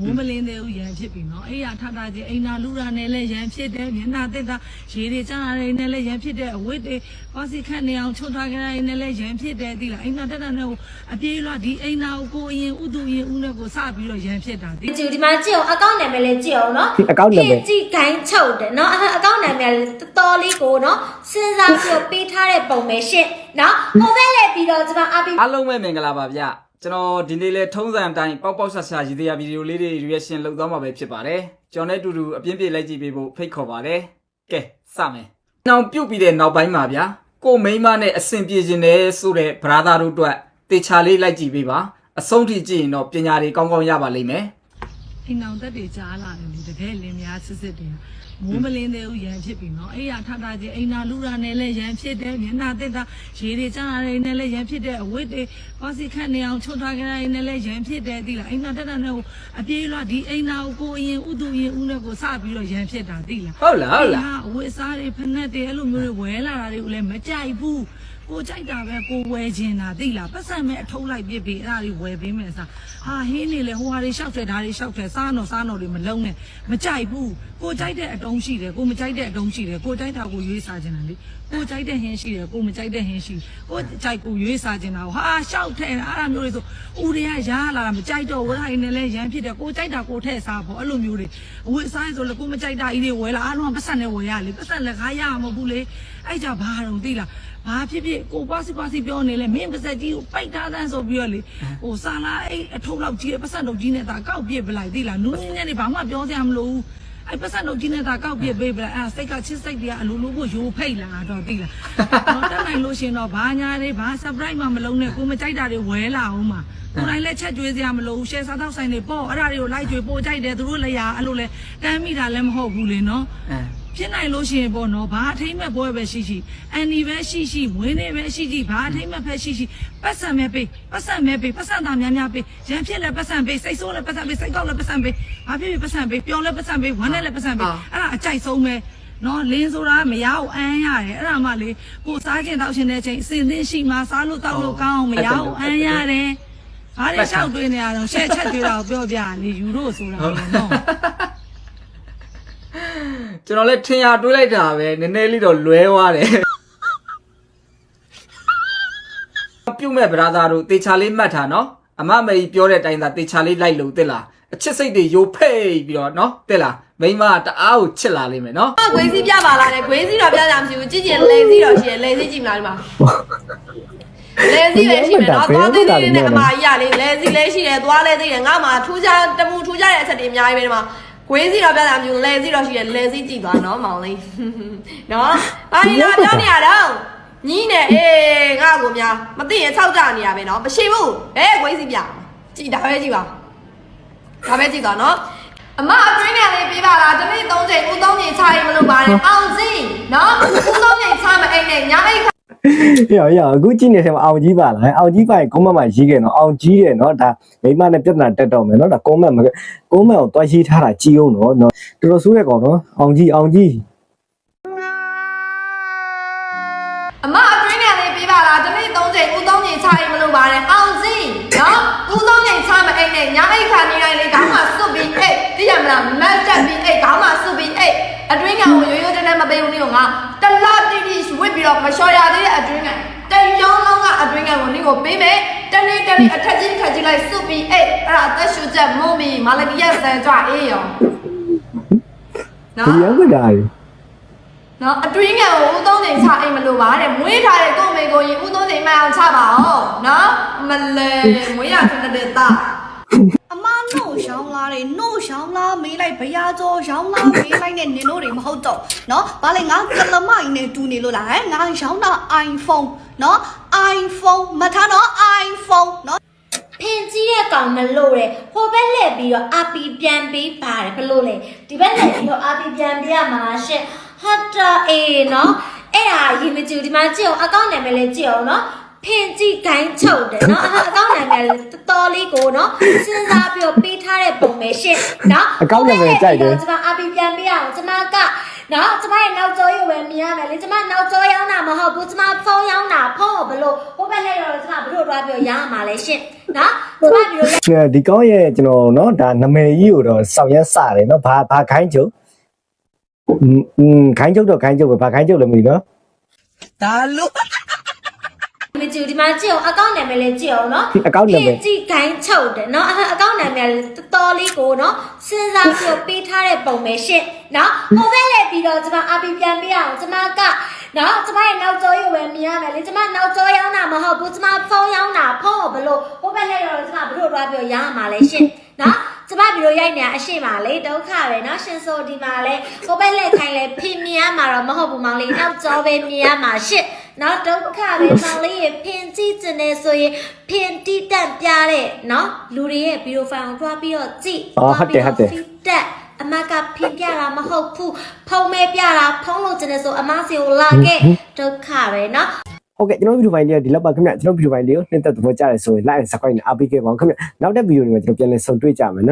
မိုးမလင်းသေးဘူးရန်ဖြစ်ပြီနော်အဲ့ရထထချင်းအိမ်နာလူရာနဲ့လည်းရန်ဖြစ်တယ်မျက်နှာတက်တာရေတွေကျလာတယ်နဲ့လည်းရန်ဖြစ်တယ်အဝတ်တွေပါစီခတ်နေအောင်ချုပ်ထားကြတယ်နဲ့လည်းရန်ဖြစ်တယ်သိလားအိမ်နာတက်တာနဲ့ကိုအပြေးလွှတ်ဒီအိမ်နာကိုကိုအရင်ဥတူရင်ဦးနဲ့ကိုစပြီးတော့ရန်ဖြစ်တာသိဒီဒီမှာကြည့်အောင်အကောင့်နာမည်လေးကြည့်အောင်နော်အကောင့်နာမည်ကြည့်ခိုင်းချုပ်တယ်နော်အဲ့အကောင့်နာမည်လေးတော်တော်လေးကိုနော်စဉ်းစားပြီးတော့ပေးထားတဲ့ပုံပဲရှင့်နော်ဟိုဘက်လည်းပြီးတော့ကျွန်မအပီအားလုံးပဲမင်္ဂလာပါဗျ ကျွန်တော်ဒီနေ့လဲထုံးစံအတိုင်းပေါက်ပေါက်ဆဆရည်သေးရဗီဒီယိုလေးတွေ reaction လုပ်သွားမှာပဲဖြစ်ပါတယ်ကျွန်တော်နဲ့အတူတူအပြင်းပြေလိုက်ကြည့်ပေးဖို့ဖိတ်ခေါ်ပါတယ်ကဲစမယ်နောက်ပြုတ်ပြီးတဲ့နောက်ပိုင်းမှာဗျာကိုမိန်းမနဲ့အဆင်ပြေခြင်းနဲ့ဆိုတဲ့ brother တို့အတွက်တေချာလေးလိုက်ကြည့်ပေးပါအဆုံးထိကြည့်ရင်တော့ပညာတွေကောင်းကောင်းရပါလိမ့်မယ် အိမ်အောင်တက်တွေကြားလာတယ်လေတကယ်လင်းများစစ်စစ်တယ်မိုးမလင်းသေးဘူးရန်ဖြစ်ပြီနော်အဲ့ရထထချင်းအိမ်နာလူရာနဲ့လည်းရန်ဖြစ်တယ်မျက်နှာတက်တာရေတွေကျလာတယ်နဲ့လည်းရန်ဖြစ်တယ်အဝတ်တွေပါစီခတ်နေအောင်ချုပ်ထားကြတယ်နဲ့လည်းရန်ဖြစ်တယ်သိလားအိမ်နာတက်တာနဲ့ကိုအပြေးလွှတ်ဒီအိမ်နာကိုကိုအရင်ဥတူရင်ဦးနဲ့ကိုစပြီးတော့ရန်ဖြစ်တာသိလားဟုတ်လားဟုတ်လားဟာအဝတ်စားတွေဖက်နဲ့တွေအဲ့လိုမျိုးတွေဝဲလာတာတွေကိုလည်းမကြိုက်ဘူး ကိုကြိုက်တာပဲကိုဝဲခြင်းတာသိလားပတ်စံမဲ့အထုံးလိုက်ပြစ်ပြီးအဲ့ဒါတွေဝဲပေးမယ်စားဟာဟင်းနေလေဟိုဟာတွေရှောက်တယ်ဒါတွေရှောက်တယ်စားတော့စားတော့တွေမလုံးနဲ့မကြိုက်ဘူးကိုကြိုက်တဲ့အတုံးရှိတယ်ကိုမကြိုက်တဲ့အတုံးရှိတယ်ကိုကြိုက်တာကိုရွေးစားခြင်းတာလေကိုကြိုက်တဲ့ဟင်းရှိတယ်ကိုမကြိုက်တဲ့ဟင်းရှိကိုကြိုက်ကိုရွေးစားခြင်းတာဟာရှောက်ထဲအဲ့ဒါမျိုးတွေဆိုဦးတွေကရားလာတာမကြိုက်တော့ဝဲတိုင်းနဲ့လဲရမ်းဖြစ်တယ်ကိုကြိုက်တာကိုထဲ့စားဖို့အဲ့လိုမျိုးတွေအဝတ်စားဆိုလေကိုမကြိုက်တာကြီးတွေဝဲလာအားလုံးကပတ်စံနဲ့ဝဲရလေပတ်စံလက်ကားရမှာမဟုတ်ဘူးလေအဲ့ကြဘာတော့သိလား ဘာဖြစ်ဖြစ်ကိုပါစီပါစီပြောနေလေမင်းပါစက်ကြီးကိုပိုက်ထားတဲ့ဆိုပြီးတော့လေဟိုဆာလာအဲ့အထုပ်လောက်ကြီးပတ်စံတော့ကြီးနေတာကောက်ပြစ်ပလိုက်သိလားနူးနည်းနည်းနေဘာမှပြောစရာမလိုဘူးအဲ့ပတ်စံတော့ကြီးနေတာကောက်ပြစ်ပေးပလိုက်အဲ့စိတ်ကချစ်စိတ်တွေကအလိုလိုကိုယိုဖိတ်လာတော့သိလားတော့တက်နိုင်လို့ရှင်တော့ဘာညာတွေဘာ surprise မှမလုံးနဲ့ကိုမကြိုက်တာတွေဝဲလာအောင်မှာကိုယ်တိုင်လည်းချက်ကျွေးစရာမလိုဘူးရှယ်စားတော့ဆိုင်တွေပေါ့အဲ့ဒါတွေကိုလိုက်ကျွေးပို့ကြိုက်တယ်သူတို့လည်းရအဲ့လိုလဲတမ်းမိတာလည်းမဟုတ်ဘူးလေနော်အဲ ဖြစ်နိုင်လို့ရှိရင်ပေါ့နော်ဘာအထိမ့်မဲ့ပွဲပဲရှိရှိအန်ဒီပဲရှိရှိမွေးနေ့ပဲရှိရှိဘာအထိမ့်မဲ့ပဲရှိရှိပတ်စံမဲ့ပေးပတ်စံမဲ့ပေးပတ်စံသားများများပေးရန်ဖြစ်လဲပတ်စံပေးစိတ်ဆိုးလဲပတ်စံပေးစိတ်ကောက်လဲပတ်စံပေးဘာဖြစ်ဖြစ်ပတ်စံပေးပျော်လဲပတ်စံပေးဝမ်းနဲ့လဲပတ်စံပေးအဲ့ဒါအကြိုက်ဆုံးပဲနော်လင်းဆိုတာမရအောင်အမ်းရတယ်အဲ့ဒါမှလေကိုစားခြင်းတောက်ခြင်းတဲ့အချိန်အစင်သင်းရှိမှစားလို့တောက်လို့ကောင်းအောင်မရအောင်အမ်းရတယ်ဘာတွေလျှောက်တွေးနေရတော့ရှက်ချက်တွေးတာကိုပြောပြနေယူလို့ဆိုတာလေနော် ကျွန်တော်လည်းထင်ရတွေးလိုက်တာပဲနည်းနည်းလေးတော့လွဲသွားတယ်ပြုတ်မဲ့ brother တို့တေချာလေးမှတ်ထားနော်အမမေကြီးပြောတဲ့အတိုင်းသာတေချာလေးလိုက်လို့တက်လားအချစ်စိတ်တွေယိုဖိတ်ပြီးတော့နော်တက်လားမိန်းမကတအားကိုချစ်လာလိမ့်မယ်နော်ဂွေးစီးပြပါလားလေဂွေးစီးတော့ပြကြမရှိဘူးကြည့်ကျင်လေစီးတော့ရှိတယ်လေစီးကြည့်မလားဒီမှာလေစီးလည်းရှိမယ်နော်သွားသေးသေးနဲ့အမကြီးရလေလေစီးလည်းရှိတယ်သွားလည်းသေးတယ်ငါမှထူးခြားတမူထူးခြားတဲ့အချက်တွေအများကြီးပဲဒီမှာ ဂွေးစီးတော့ပြကြမရှိဘူးလေစီးတော့ရှိတယ်လေစီးကြည့်သွားနော်မောင်လေးနော်ဘာဒီလာပြောနေရတော့ညီးနေအေးငါ့ကိုများမသိရင်၆ကြနေရပဲနော်မရှိဘူးဟဲ့ဂွေးစီးပြကြည့်ဒါပဲကြည့်ပါဒါပဲကြည့်သွားနော်အမအတွင်းပြန်လေးပေးပါလားတစ်နေ့၃ချိန်ဦး၃ချိန်ချရင်မလုပ်ပါနဲ့အောင်စီနော်ဦး၃ချိန်ချမအိမ်နဲ့ညအိမ် ခဟေ့ဟေ့အခုကြည့်နေတယ်မှာအောင်ကြီးပါလားအောင်ကြီးပါရင်ကုန်းမမှာရေးခဲ့နော်အောင်ကြီးတယ်နော်ဒါမိမနဲ့ပြဿနာတက်တော့မယ်နော်ဒါကုန်းမမကုန်းမကိုတွားရေးထားတာကြီးအောင်နော်နော်တော်တော်ဆိုးရကောင်နော်အောင်ကြီးအောင်ကြီးအမအတွင်းပြန်လေးပေးပါလားတစ်နေ့၃ချိန်ဦး၃ချိန်ချရင်မလုပ်ပါနဲ့အောင်စီနော်ဦး၃ချိန်ချမအိမ်နဲ့ညအိမ်ခါနေတိုင်းလေးခေါင်းမှာစွပ်ပြီးအိတ်သိရမလားမတ်တက်ပြီးအိတ်ခေါင်းမှာစွပ်ပြီးအိတ်အတွင်းကကိုရိုးရိုးတန်းတန်းမပေးဘူးနေကငါတလားတိတိဝစ် ပြီးတော့မလျှော်ရသေးတဲ့အတွင်းကတရောင်းလုံးကအတွင်းကကိုနေကိုပေးမယ်တနေ့တနေ့အထက်ကြီးခက်ကြီးလိုက်စွပ်ပြီးအိတ်အဲ့ဒါအသက်ရှူချက်မုံမီမာလကီယဆန်ကြွအေးရောဒီရောက်ကြတာလေနော်အတွင်းငံကိုဦးသုံးချိန်ချအိမ်မလို့ပါတဲ့မွေးထားတဲ့ကို့မေကိုရင်ဦးသုံးချိန်မှအောင်ချပါအောင်နော်မလဲမွေးရခဏတည်းတာအမနို့ ရှောင်းလားတွေနို့ရှောင်းလားမေးလိုက်ဘရားကျော်ရှောင်းလားမေးလိုက်နဲ့နင်တို့တွေမဟုတ်တော့เนาะဘာလဲငါကလမိုင်းနဲ့တူနေလို့လားဟဲ့ငါရှောင်းတာ iPhone เนาะ iPhone မထားတော့ iPhone เนาะ ဖင်ကြီးတဲ့ကောင်မလို့တဲ့ဟိုဘက်လှည့်ပြီးတော့အပီပြန်ပေးပါတယ်ဘလို့လဲဒီဘက်လှည့်ပြီးတော့အပီပြန်ပေးရမှာရှင့်ဟတ်တာအေးနော်အဲ့ဒါရင်မကြည့်ဘူးဒီမှာကြည့်အောင်အကောင့်နာမည်လေးကြည့်အောင်နော် ဖင်ကြည့်ခိုင်းချုပ်တယ်နော်အအကောင့်နာမည်တော်တော်လေးကိုနော်စဉ်းစားပြီးတော့ပေးထားတဲ့ပုံပဲရှင့်နော်အကောင့်နာမည်ကြိုက်တယ်ကျွန်မအပီပြန်ပြရအောင်ကျွန်မကနော်ကျွန်မရဲ့နောက်ကျောရုပ်ပဲမြင်ရမယ်လေကျွန်မနောက်ကျောရောင်းတာမဟုတ်ဘူးကျွန်မဖုန်းရောင်းတာဖုန်းကိုဘလို့ဟိုဘက်လိုက်တော့ကျွန်မဘလို့တွားပြီးရောင်းရမှာလဲရှင့်နော်ကျွန်မဘလို့ဒီကောင်းရဲ့ကျွန်တော်နော်ဒါနာမည်ကြီးကိုတော့ဆောင်ရက်စတယ်နော်ဘာဘာခိုင်းချုပ်อืมခိုင်းချုပ်တော့ခိုင်းချုပ်ပဲဘာခိုင်းချုပ်လဲမသိနော်ဒါလို့ ကြည့်ဒီမှာကြည့်အောင်အကောင့်နာမည်လေးကြည့်အောင်နော် အကောင့်နာမည် ကြည့်ခိုင်းချုပ်တယ်နော်အကောင့်နာမည်လေးတော်တော်လေးကိုနော်စဉ်းစားပြီးတော့ပေးထားတဲ့ပုံပဲရှင့်နော်ဟိုဘက်လည်းပြီးတော့ကျွန်မအပီပြန်ပေးအောင်ကျွန်မကနော်ကျွန်မရဲ့နောက်ကျောရုပ်ပဲမြင်ရမယ်လေကျွန်မနောက်ကျောရောင်းတာမဟုတ်ဘူးကျွန်မဖုန်းရောင်းတာဖုန်းကိုဘလို့ဟိုဘက်လည်းတော့ကျွန်မဘလို့တွားပြီးရအောင်ပါလေရှင့်နော်ကျမဗီဒီယိုရိုက်နေတာအရှိမလေးဒုက္ခပဲเนาะရှင်ဆိုဒီမှာလဲဟိုဘက်လက်ခိုင်းလဲဖင်မြင်ရမှာတော့မဟုတ်ဘူးမောင်လေးနောက်ကျောပဲမြင်ရမှာရှစ် နော်ဒုက္ခပဲမောင်လေးရဖင်ကြည့်ကျင်နေဆိုရင်ဖင်တိတက်ပြတဲ့เนาะလူတွေရဲ့ဗီဒီယိုဖိုင်ကိုတွားပြီးတော့ကြည့် အော်ဟုတ်တယ်ဟုတ်တယ် တက်အမကဖင်ပြတာမဟုတ်ဘူးဖုံးမဲပြတာဖုံးလို့ကျင်နေဆိုအမစီကိုလာခဲ့ဒုက္ခပဲเนาะ ဟုတ်ကဲ့ကျွန်တော်ဗီဒီယိုဖိုင်လေးကဒီလောက်ပါခင်ဗျကျွန်တော်ဗီဒီယိုဖိုင်လေးကိုနှိမ့်သက်သဘောကျတယ်ဆိုရင် like and subscribe နဲ့အားပေးခဲ့ပါဦးခင်ဗျနောက်တဲ့ဗီဒီယိုတွေမှာကျွန်တော်ပြန်လည်ဆုံတွေ့ကြမယ်နော်